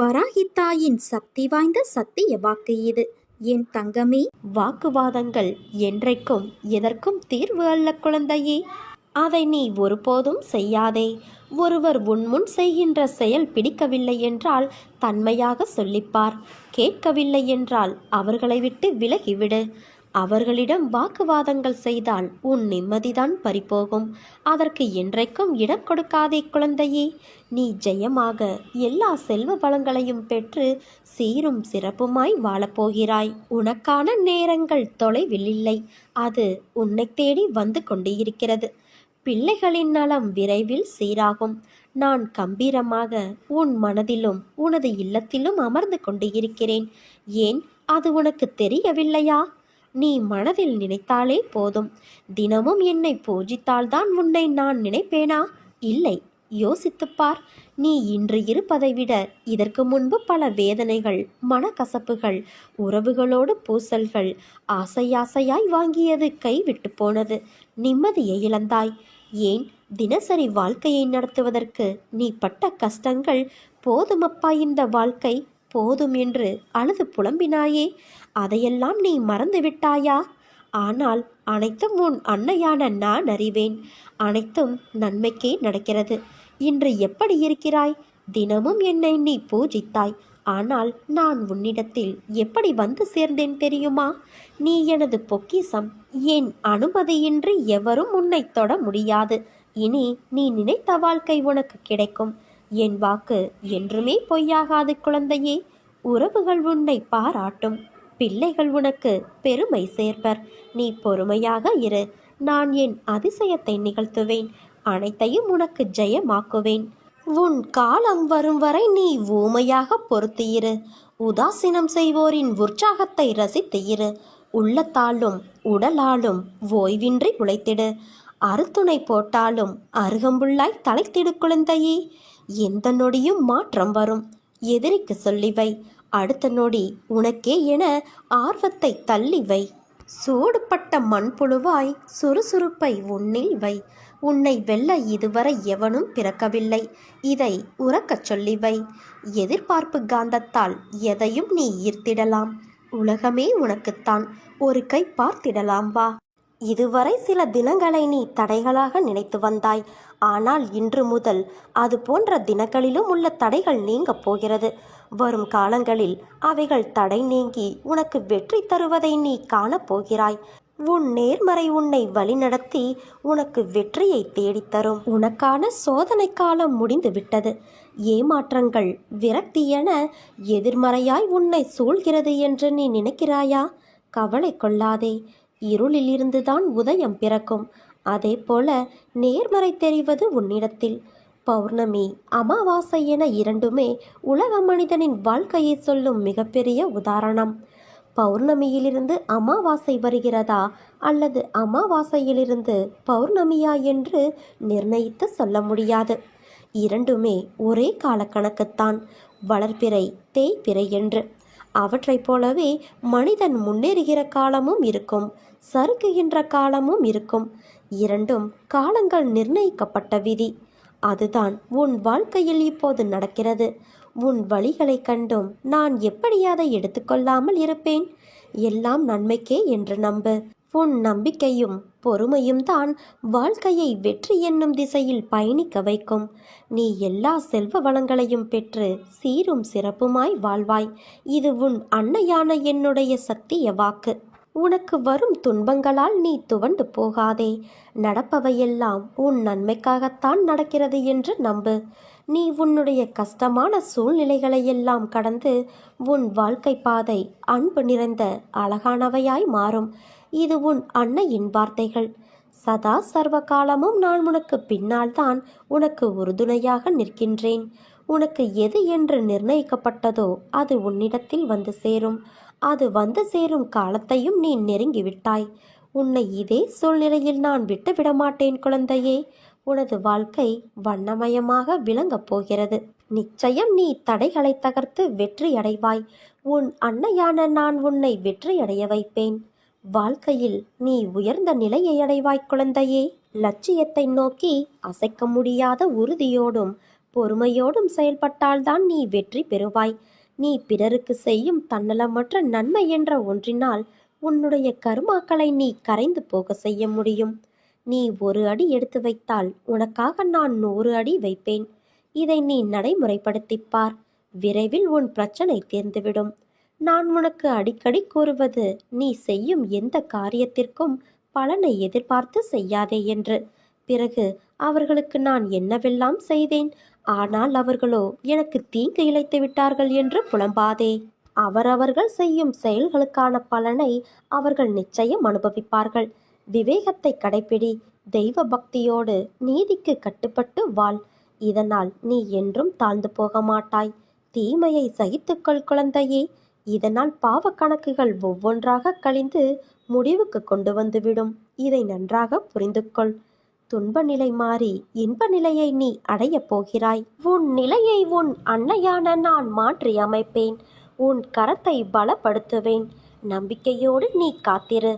வராகித்தாயின் சக்தி வாய்ந்த சத்திய வாக்கு இது. என் தங்கமே வாக்குவாதங்கள் என்றைக்கும் எதற்கும் தீர்வு அல்ல குழந்தையே. அதை நீ ஒருபோதும் செய்யாதே. ஒருவர் உன்முன் செய்கின்ற செயல் பிடிக்கவில்லை என்றால் தன்மையாக சொல்லிப்பார். கேட்கவில்லை என்றால் அவர்களை விட்டு விலகிவிடு. அவர்களிடம் வாக்குவாதங்கள் செய்தால் உன் நிம்மதிதான் பறிபோகும். அதற்கு என்றைக்கும் இடம் கொடுக்காதே குழந்தையே. நீ ஜெயமாக எல்லா செல்வ வளங்களையும் பெற்று சீரும் சிறப்புமாய் வாழப்போகிறாய். உனக்கான நேரங்கள் தொலைவில் இல்லை. அது உன்னை தேடி வந்து கொண்டு இருக்கிறது பிள்ளைகளின் நலம் விரைவில் சீராகும். நான் கம்பீரமாக உன் மனதிலும் உனது இல்லத்திலும் அமர்ந்து கொண்டிருக்கிறேன். ஏன்? அது உனக்கு தெரியவில்லையா? நீ மனதில் நினைத்தாலே போதும். தினமும் என்னை பூஜித்தால்தான் உன்னை நான் நினைப்பேனா? இல்லை யோசித்துப்பார். நீ இன்று இருப்பதை விட இதற்கு முன்பு பல வேதனைகள் மனக்கசப்புகள் உறவுகளோடு பூசல்கள் ஆசையாசையாய் வாங்கியது கைவிட்டு போனது. நிம்மதியை இழந்தாய். ஏன்? தினசரி வாழ்க்கையை நடத்துவதற்கு நீ பட்ட கஷ்டங்கள் போதுமப்பா இந்த வாழ்க்கை? போதும் என்று அழுது புலம்பினாயே. அதையெல்லாம் நீ மறந்து விட்டாயா ஆனால் அனைத்தும் உன் அன்னையான நான் அறிவேன். அனைத்தும் நன்மைக்கே நடக்கிறது. இன்று எப்படி இருக்கிறாய்? தினமும் என்னை நீ பூஜித்தாய். ஆனால் நான் உன்னிடத்தில் எப்படி வந்து சேர்ந்தேன் தெரியுமா? நீ எனது பொக்கிசம். என் அனுமதியின்றி எவரும் உன்னை தொட முடியாது. இனி நீ நினைத்த வாழ்க்கை உனக்கு கிடைக்கும். என் வாக்கு என்றுமே பொய்யாகாது குழந்தையே. உறவுகள் உன்னை பாராட்டும். பிள்ளைகள் உனக்கு பெருமை சேர்ப்பர். நீ பொறுமையாக இரு. நான் என் அதிசயத்தை நிகழ்த்துவேன். அனைத்தையும் உனக்கு ஜெயமாக்குவேன். உன் காலம் வரும் வரை நீ ஊமையாக பொறுத்து இரு. உதாசீனம் செய்வோரின் உற்சாகத்தை ரசித்து இரு. உள்ளத்தாலும் உடலாலும் ஓய்வின்றி உழைத்திடு. அறுத்துணை போட்டாலும் அருகம்புள்ளாய் தலைத்திடு குழந்தையே. எந்த நொடியும் மாற்றம் வரும். எதிரிக்கு சொல்லிவை அடுத்த நொடி உனக்கே என ஆர்வத்தை தள்ளி வை சூடுபட்ட மண்புழுவாய் சுறுசுறுப்பை உன்னில் வை. உன்னை வெல்ல இதுவரை எவனும் பிறக்கவில்லை. இதை உறக்கச் சொல்லி வை எதிர்பார்ப்பு காந்தத்தால் எதையும் நீ ஈர்த்திடலாம். உலகமே உனக்குத்தான். ஒரு கை பார்த்திடலாம் வா. இதுவரை சில தினங்களை நீ தடைகளாக நினைத்து வந்தாய். ஆனால் இன்று முதல் அது போன்ற தினங்களிலும் உள்ள தடைகள் நீங்கப் போகிறது. வரும் காலங்களில் அவைகள் தடை நீங்கி உனக்கு வெற்றி தருவதை நீ காணப்போகிறாய் உன் நேர்மறை உன்னை வழிநடத்தி உனக்கு வெற்றியை தேடித்தரும். உனக்கான சோதனை காலம் முடிந்துவிட்டது. ஏமாற்றங்கள் விரக்தி என எதிர்மறையாய் உன்னை சூழ்கிறது என்று நீ நினைக்கிறாயா? கவலை கொள்ளாதே. இருளிலிருந்துதான் உதயம் பிறக்கும். அதே போல நேர்மறை தெரிவது உன்னிடத்தில். பௌர்ணமி அமாவாசை என இரண்டுமே உலக மனிதனின் வாழ்க்கையை சொல்லும் மிகப்பெரிய உதாரணம். பௌர்ணமியிலிருந்து அமாவாசை வருகிறதா அல்லது அமாவாசையிலிருந்து பௌர்ணமியா என்று நிர்ணயித்து சொல்ல முடியாது. இரண்டுமே ஒரே காலக்கணக்குத்தான். வளர்பிறை தேய்பிறை என்று. அவற்றைப் போலவே மனிதன் முன்னேறுகிற காலமும் இருக்கும் சறுக்குகின்ற காலமும் இருக்கும். இரண்டும் காலங்கள் நிர்ணயிக்கப்பட்ட விதி. அதுதான் உன் வாழ்க்கையில் இப்போது நடக்கிறது. உன் வழிகளை கண்டும் நான் எப்படி அதை எடுத்துக்கொள்ளாமல் இருப்பேன்? எல்லாம் நன்மைக்கே என்று நம்பு. உன் நம்பிக்கையும் பொறுமையும் தான் வாழ்க்கையை வெற்றி என்னும் திசையில் பயணிக்க வைக்கும். நீ எல்லா செல்வ வளங்களையும் பெற்று சீரும் சிறப்புமாய் வாழ்வாய். இது உன் அன்னையான என்னுடைய சத்திய வாக்கு. உனக்கு வரும் துன்பங்களால் நீ துவண்டு போகாதே. நடப்பவையெல்லாம் உன் நன்மைக்காகத்தான் நடக்கிறது என்று நம்பு. நீ உன்னுடைய கஷ்டமான சூழ்நிலைகளையெல்லாம் கடந்து உன் வாழ்க்கை பாதை அன்பு நிறைந்த அழகானவையாய் மாறும். இது உன் அன்னையின் வார்த்தைகள். சதா சர்வ காலமும் நான் உனக்கு பின்னால் தான் உனக்கு உறுதுணையாக நிற்கின்றேன். உனக்கு எது என்று நிர்ணயிக்கப்பட்டதோ அது உன்னிடத்தில் வந்து சேரும். அது வந்து சேரும் காலத்தையும் நீ நெருங்கிவிட்டாய். உன்னை இதே சூழ்நிலையில் நான் விட்டுவிட மாட்டேன் குழந்தையே. உனது வாழ்க்கை வண்ணமயமாக விளங்கப் போகிறது. நிச்சயம் நீ தடைகளை தகர்த்து வெற்றி அடைவாய் உன் அன்னையான நான் உன்னை வெற்றியடைய வைப்பேன். வாழ்க்கையில் நீ உயர்ந்த நிலையை அடைவாய் குழந்தையே. லட்சியத்தை நோக்கி அசைக்க முடியாத உறுதியோடும் பொறுமையோடும் செயல்பட்டால்தான் நீ வெற்றி பெறுவாய். நீ பிறருக்கு செய்யும் தன்னலமற்ற நன்மை என்ற ஒன்றினால் உன்னுடைய கருமாக்களை நீ கரைந்து போக செய்ய முடியும். நீ ஒரு அடி எடுத்து வைத்தால் உனக்காக நான் நூறு அடி வைப்பேன். இதை நீ நடைமுறைப்படுத்திப்பார் விரைவில் உன் பிரச்சனை தீர்ந்துவிடும். நான் உனக்கு அடிக்கடி கூறுவது நீ செய்யும் எந்த காரியத்திற்கும் பலனை எதிர்பார்த்து செய்யாதே என்று. பிறகு அவர்களுக்கு நான் என்னவெல்லாம் செய்தேன்? ஆனால் அவர்களோ எனக்கு தீங்கு இழைத்து விட்டார்கள் என்று புலம்பாதே. அவரவர்கள் செய்யும் செயல்களுக்கான பலனை அவர்கள் நிச்சயம் அனுபவிப்பார்கள். விவேகத்தை கடைப்பிடி தெய்வ பக்தியோடு நீதிக்கு கட்டுப்பட்டு வாழ். இதனால் நீ என்றும் தாழ்ந்து போக மாட்டாய் தீமையை சகித்துக்கொள் குழந்தையே. இதனால் பாவக்கணக்குகள் ஒவ்வொன்றாக கழிந்து முடிவுக்கு கொண்டு வந்துவிடும். இதை நன்றாக புரிந்து கொள் துன்ப நிலை மாறி இன்ப நிலையை நீ அடையப் போகிறாய். உன் நிலையை உன் அன்னையான நான் மாற்றி அமைப்பேன். உன் கரத்தை பலப்படுத்துவேன். நம்பிக்கையோடு நீ காத்திரு.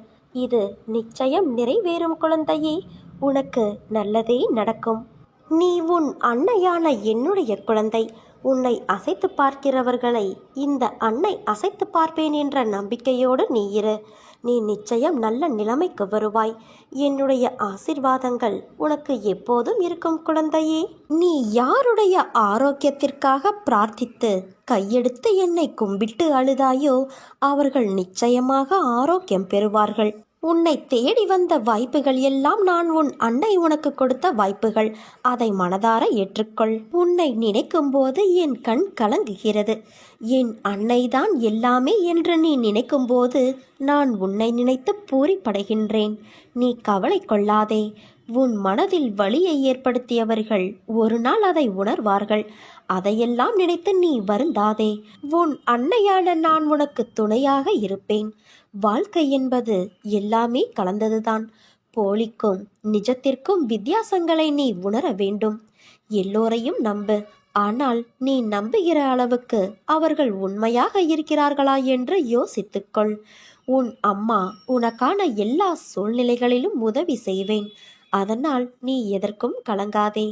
இது நிச்சயம் நிறைவேறும் குழந்தையே. உனக்கு நல்லதே நடக்கும். நீ உன் அன்னையான என்னுடைய குழந்தை. உன்னை அசைத்து பார்க்கிறவர்களை இந்த அன்னை அசைத்து பார்ப்பேன் என்ற நம்பிக்கையோடு நீ இரு. நீ நிச்சயம் நல்ல நிலைமைக்கு வருவாய். என்னுடைய ஆசிர்வாதங்கள் உனக்கு எப்போதும் இருக்கும் குழந்தையே. நீ யாருடைய ஆரோக்கியத்திற்காக பிரார்த்தித்து கையெடுத்து என்னை கும்பிட்டு அழுதாயோ அவர்கள் நிச்சயமாக ஆரோக்கியம் பெறுவார்கள். உன்னை தேடி வந்த வாய்ப்புகள் எல்லாம் நான் உன் அன்னை உனக்கு கொடுத்த வாய்ப்புகள். அதை மனதார ஏற்றுக்கொள். உன்னை நினைக்கும் போது என் கண் கலங்குகிறது. என் அன்னைதான் எல்லாமே என்று நீ நினைக்கும் போது நான் உன்னை நினைத்து பூரிப்படைகின்றேன். நீ கவலை கொள்ளாதே. உன் மனதில் வலியை ஏற்படுத்தியவர்கள் ஒரு நாள் அதை உணர்வார்கள். அதையெல்லாம் நினைத்து நீ வருந்தாதே. உன் அன்னையான நான் உனக்கு துணையாக இருப்பேன். வாழ்க்கை என்பது எல்லாமே கலந்ததுதான். போலிக்கும் நிஜத்திற்கும் வித்தியாசங்களை நீ உணர வேண்டும். எல்லோரையும் நம்பு. ஆனால் நீ நம்புகிற அளவுக்கு அவர்கள் உண்மையாக இருக்கிறார்களா என்று யோசித்துக்கொள். உன் அம்மா உனக்கான எல்லா சூழ்நிலைகளிலும் உதவி செய்வேன். அதனால் நீ எதற்கும் கலங்காதே.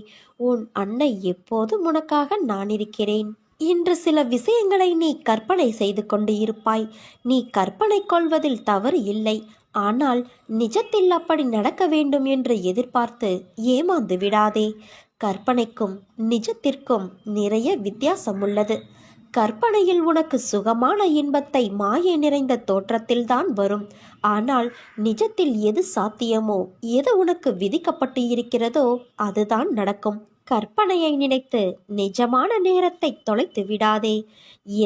உன் அன்னை எப்போதும் உனக்காக நான் இருக்கிறேன். இன்று சில விஷயங்களை நீ கற்பனை செய்து கொண்டு இருப்பாய். நீ கற்பனை கொள்வதில் தவறு இல்லை. ஆனால் நிஜத்தில் அப்படி நடக்க வேண்டும் என்று எதிர்பார்த்து ஏமாந்து விடாதே. கற்பனைக்கும் நிஜத்திற்கும் நிறைய வித்தியாசம் உள்ளது. கற்பனையில் உனக்கு சுகமான இன்பத்தை மாய நிறைந்த தோற்றத்தில்தான் வரும். ஆனால் நிஜத்தில் எது சாத்தியமோ எது உனக்கு விதிக்கப்பட்டு இருக்கிறதோ அதுதான் நடக்கும். கற்பனையை நினைத்து நிஜமான நேரத்தை தொலைத்து விடாதே.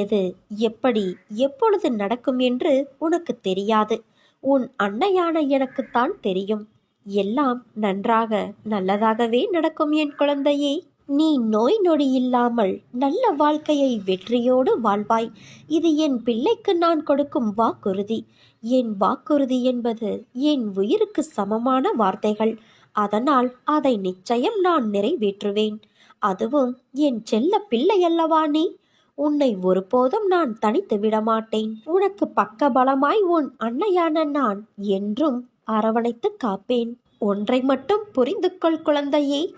எது எப்படி எப்பொழுது நடக்கும் என்று உனக்கு தெரியாது. உன் அன்னையான எனக்குத்தான் தெரியும். எல்லாம் நன்றாக நல்லதாகவே நடக்கும் என் குழந்தையே. நீ நோய் நொடி இல்லாமல் நல்ல வாழ்க்கையை வெற்றியோடு வாழ்வாய். இது என் பிள்ளைக்கு நான் கொடுக்கும் வாக்குறுதி. என் வாக்குறுதி என்பது என் உயிருக்கு சமமான வார்த்தைகள். அதனால் அதை நிச்சயம் நான் நிறைவேற்றுவேன். அதுவும் என் செல்ல பிள்ளை அல்லவா நீ? உன்னை ஒருபோதும் நான் தனித்து விடமாட்டேன் உனக்கு பக்க பலமாய் உன் அன்னையான நான் என்றும் அரவணைத்து காப்பேன். ஒன்றை மட்டும் புரிந்து கொள் குழந்தையே.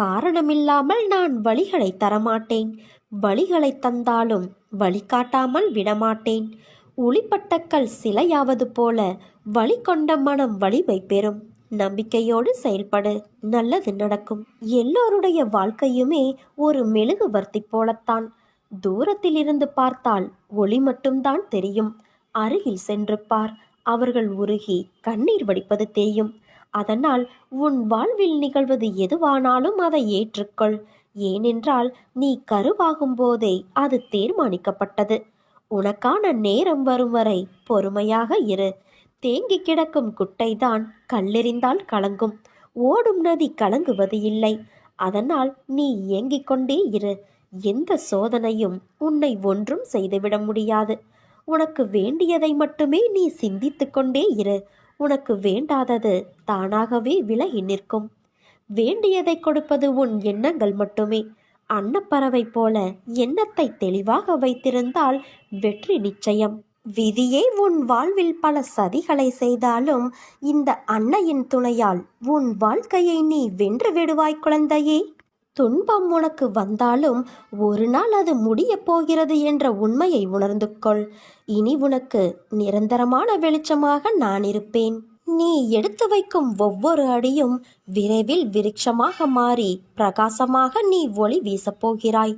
காரணமில்லாமல் நான் வழிகளை தரமாட்டேன். வழிகளை தந்தாலும் வழிகாட்டாமல் விடமாட்டேன். ஒளிப்பட்டக்கல் சிலையாவது போல வழி கொண்ட மனம் வலிமை பெறும். நம்பிக்கையோடு செயல்படு. நல்லது நடக்கும். எல்லோருடைய வாழ்க்கையுமே ஒரு மெழுகுவர்த்தி போலத்தான். தூரத்தில் இருந்து பார்த்தால் ஒளி மட்டும்தான் தெரியும். அருகில் சென்று பார். அவர்கள் உருகி கண்ணீர் வடிப்பது தெரியும். அதனால் உன் வாழ்வில் நிகழ்வது எதுவானாலும் அதை ஏற்றுக்கொள். ஏனென்றால் நீ கருவாகும் போதே அது தீர்மானிக்கப்பட்டது. உனக்கான நேரம் வரும் வரை பொறுமையாக இரு. தேங்கி கிடக்கும் குட்டைதான் கல்லெறிந்தால் கலங்கும். ஓடும் நதி கலங்குவது இல்லை. அதனால் நீ இயங்கிக் கொண்டே இரு. எந்த சோதனையும் உன்னை ஒன்றும் செய்துவிட முடியாது. உனக்கு வேண்டியதை மட்டுமே நீ சிந்தித்துக்கொண்டே இரு. உனக்கு வேண்டாதது தானாகவே விலகி நிற்கும். வேண்டியதை கொடுப்பது உன் எண்ணங்கள் மட்டுமே. அன்னப்பறவை போல எண்ணத்தை தெளிவாக வைத்திருந்தால் வெற்றி நிச்சயம். விதியே உன் வாழ்வில் பல சதிகளை செய்தாலும் இந்த அன்னையின் துணையால் உன் வாழ்க்கையை நீ வென்று விடுவாய் குழந்தையே. துன்பம் உனக்கு வந்தாலும் ஒரு நாள் அது முடியப் போகிறது என்ற உண்மையை உணர்ந்து கொள். இனி உனக்கு நிரந்தரமான வெளிச்சமாக நான் இருப்பேன். நீ எடுத்து வைக்கும் ஒவ்வொரு அடியும் விரைவில் விருட்சமாக மாறி பிரகாசமாக நீ ஒளி வீசப் போகிறாய்.